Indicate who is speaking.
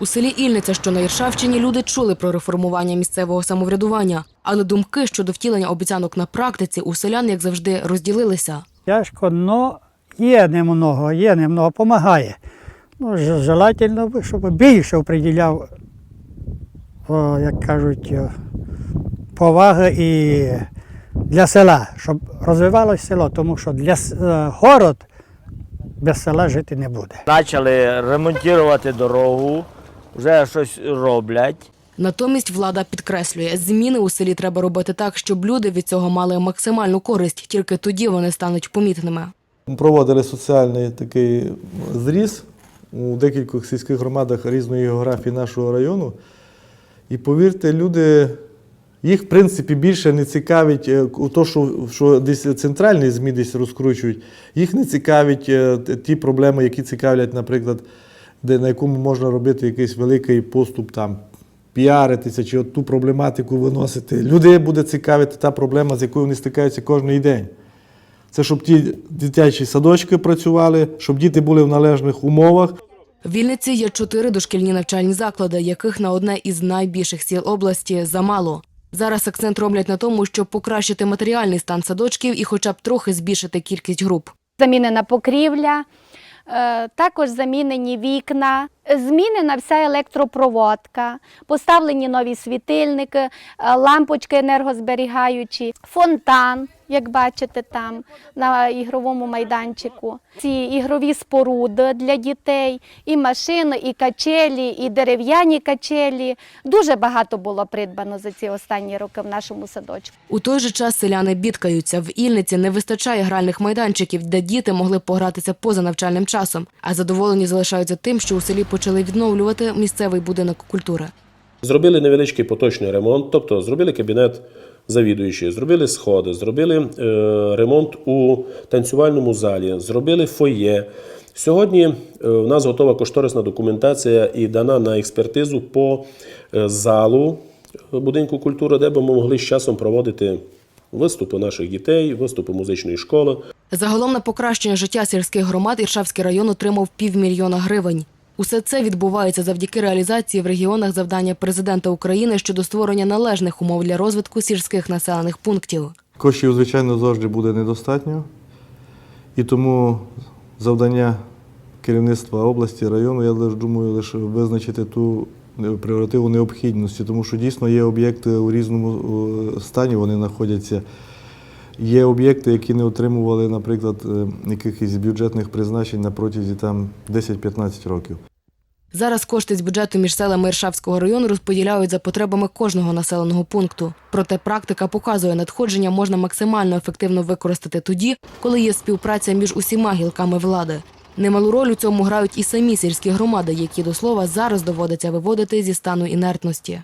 Speaker 1: У селі Ільниця, що на Іршавщині, люди чули про реформування місцевого самоврядування, але думки щодо втілення обіцянок на практиці у селян, як завжди, розділилися.
Speaker 2: Тяжко, но є немного, є немного, допомагає. Ну, желательно, щоб більше приділяв, о, як кажуть, поваги і для села, щоб розвивалося село, тому що для е, город без села жити не буде.
Speaker 3: Почали ремонтувати дорогу, вже щось роблять.
Speaker 1: Натомість влада підкреслює, зміни у селі треба робити так, щоб люди від цього мали максимальну користь. Тільки тоді вони стануть помітними.
Speaker 4: Ми проводили соціальний такий зріз у декількох сільських громадах різної географії нашого району. І повірте, люди, їх в принципі більше не цікавить е, у то, що, що десь центральні ЗМІ десь розкручують, їх не цікавить е, ті проблеми, які цікавлять, наприклад, де, на якому можна робити якийсь великий поступ там. Піаритися чи от ту проблематику виносити. Людей буде цікавити та проблема, з якою вони стикаються кожен день. Це щоб ті дитячі садочки працювали, щоб діти були в належних умовах.
Speaker 1: В Вінниці є чотири дошкільні навчальні заклади, яких на одне із найбільших сіл області замало. Зараз акцент роблять на тому, щоб покращити матеріальний стан садочків і хоча б трохи збільшити кількість груп.
Speaker 5: замінена покрівля, також замінені вікна, змінена вся електропроводка, поставлені нові світильники, е, лампочки енергозберігаючі, фонтан, як бачите там на ігровому майданчику. Ці ігрові споруди для дітей, і машини, і качелі, і дерев'яні качелі. Дуже багато було придбано за ці останні роки в нашому садочку.
Speaker 1: У той же час селяни бідкаються. В Ільниці не вистачає гральних майданчиків, де діти могли погратися поза навчальним часом, а задоволені залишаються тим, що у селі почали відновлювати місцевий будинок культури.
Speaker 6: Зробили невеличкий поточний ремонт, тобто зробили кабінет завідуючий, зробили сходи, зробили е, ремонт у танцювальному залі, зробили фоє. Сьогодні е, в нас готова кошторисна документація і дана на експертизу по е, залу будинку культури, де б ми могли з часом проводити виступи наших дітей, виступи музичної школи.
Speaker 1: Загалом на покращення життя сільських громад Іршавський район отримав півмільйона гривень. Усе це відбувається завдяки реалізації в регіонах завдання президента України щодо створення належних умов для розвитку сільських населених пунктів.
Speaker 4: Коштів, звичайно, завжди буде недостатньо. І тому завдання керівництва області, району, я думаю, лише визначити ту пріоритету необхідності, тому що дійсно є об'єкти у різному е, стані, вони знаходяться. Є об'єкти, які не отримували, наприклад, е, якихось бюджетних призначень на протязі там 10-15 років.
Speaker 1: Зараз кошти з бюджету між селами Іршавського району розподіляють за потребами кожного населеного пункту. Проте практика показує, надходження можна максимально ефективно використати тоді, коли є співпраця між усіма гілками влади. Немалу роль у цьому грають і самі сільські громади, які до слова зараз доводиться виводити зі стану інертності.